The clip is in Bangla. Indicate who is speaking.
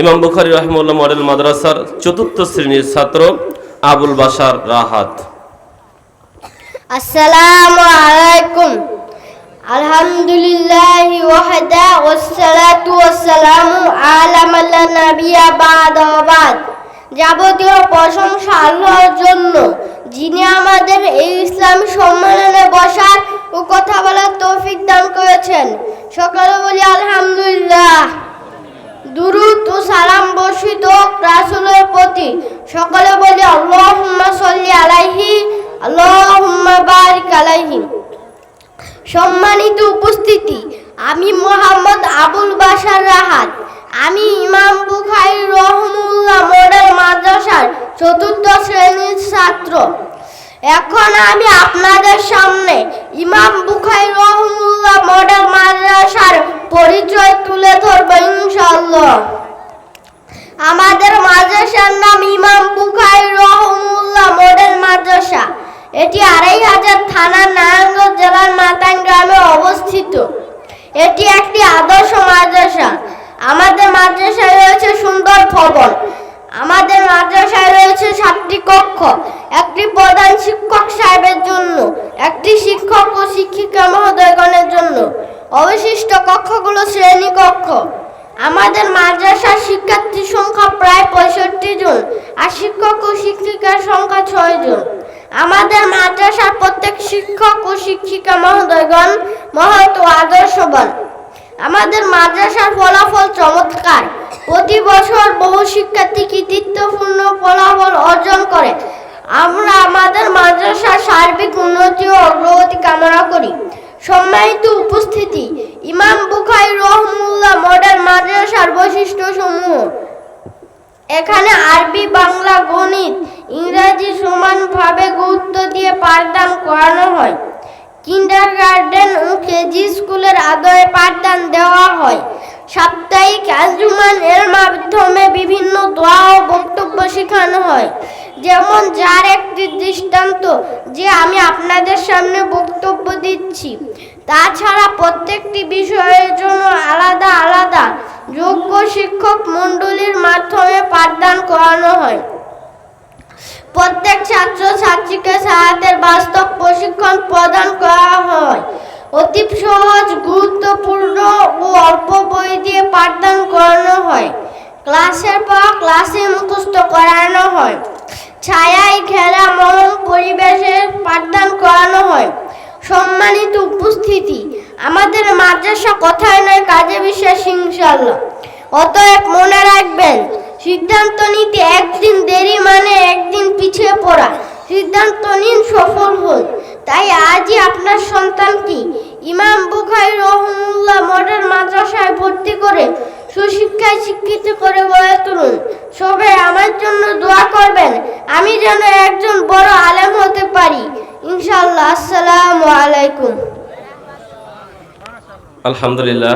Speaker 1: ইমাম বুখারি রহমুল্লাহ মডেল মাদ্রাসার চতুর্থ শ্রেণির ছাত্র আবুল বাসার রাহাত।
Speaker 2: আসসালামু আলাইকুম। আলহামদুলিল্লাহ ওয়াহদা ওয়াসসালাতু ওয়াসসালামু আলা মান লা নাবিয়্যা বা'দা বা'দ। যাবতীয় প্রশংসা আল্লাহর জন্য, যিনি আমাদের এই ইসলাম সম্মেলনে বসার ও কথা বলার তৌফিক দান করেছেন। সকালে বলি আলহামদুলিল্লাহ। দুরুদ ও সালাম বর্ষিত রাসূলের প্রতি সকলে বলি, আল্লাহুম্মা সাল্লি আলাইহি, আল্লাহুম্মা বারিক আলাইহি। সম্মানিত উপস্থিতি, আমি মোহাম্মদ আবুল বাশার রাহাত। আমি ইমাম বুখারী রহমুল্লাহ মডেল মাদ্রাসার চতুর্থ শ্রেণির ছাত্র। এখন আমি আপনাদের সামনে ইমাম বুখারী রহমুল্লাহ মডেল মাদ্রাসার পরিচয় তুলে ধরব। আমাদের মাদ্রাসার নাম ইমাম বুখারী রহমুল্লাহ মডেল মাদ্রাসা। এটি আড়াই হাজার থানার নারায়ণগঞ্জ জেলার মাতান গ্রামে অবস্থিত। এটি একটি আদর্শ মাদ্রাসা। আমাদের মাদ্রাসায় রয়েছে সুন্দর ভবন। আমাদের মাদ্রাসায় রয়েছে সাতটি কক্ষ। একটি প্রধান শিক্ষক সাহেবের জন্য, একটি শিক্ষক ও শিক্ষিকা মহোদয়গণের জন্য। অবশিষ্ট কক্ষগুলো শ্রেণি কক্ষ আমাদের মাদ্রাসার শিক্ষার্থীর সংখ্যা প্রায় পঁয়ষট্টি জন আর শিক্ষক ও শিক্ষিকার সংখ্যা ছয় জন। আমাদের মাদ্রাসার প্রত্যেক শিক্ষক ও শিক্ষিকা মহোদয়গণ মহৎ ও আদর্শবান। আমাদের মাদ্রাসার ফলাফল চমৎকার। প্রতি বছর বহু শিক্ষার্থী কৃতিত্বপূর্ণ ফলাফল অর্জন করে। আমরা আমাদের মাদ্রাসার সার্বিক উন্নতি ও অগ্রগতি কামনা করি। সম্মানিত উপস্থিতি, ইমাম বুখারী রহমুল্লাহ মডেল মাদ্রাসার বৈশিষ্ট্য সমূহ এখানে আরবি, বাংলা, গণিত, ইংরাজি সমানভাবে গুরুত্ব দিয়ে পাঠদান করানো হয়। কিন্ডার গার্ডেন ও কেজি স্কুলের আদরে পাঠদান দেওয়া হয়। সাপ্তাহিক আঞ্জুমান এর মাধ্যমে বিভিন্ন দোয়া ও বক্তব্য শেখানো হয়। যেমন যার একটি দৃষ্টান্ত, যে আমি আপনাদের সামনে বক্তব্য দিচ্ছি। তাছাড়া প্রত্যেকটি বিষয়ের জন্য আলাদা আলাদা যোগ্য শিক্ষক মণ্ডলীর মাধ্যমে পাঠদান করানো হয়। প্রত্যেক ছাত্র ছাত্রীকে সাহায্যের বাস্তব প্রশিক্ষণ প্রদান করা হয়। অতি সহজ, গুরুত্বপূর্ণ ও অল্প বই দিয়ে পাঠদান করানো হয়। ক্লাসের পর ক্লাসে মুখস্থ করানো হয়। ছায়ায় খেলা মরম পরিবেশে পাঠদান করানো হয়। সম্মানিত উপস্থিতি, আমাদের মাদ্রাসা কথায় নয়, কাজে বিশ্বাস ইনশাল্লাহ অতএব মনে রাখবেন, সিদ্ধান্ত নিতে একদিন দেরি মানে একদিন পিছিয়ে পড়া। সিদ্ধান্ত নিন সফল হন। তাই আজই আপনার সন্তানকে ইমাম বুখারী রহমুল্লাহ মডেল মাদ্রাসায় ভর্তি করে সুশিক্ষায় শিক্ষিত করে গড়ে তুলুন। সবাই আমার জন্য দোয়া করবেন। আমি যেন একজন বড় আলেম হতে পারি। ইনশাল্লাহ আসসালামু আলাইকুম।
Speaker 1: আলহামদুলিল্লাহ।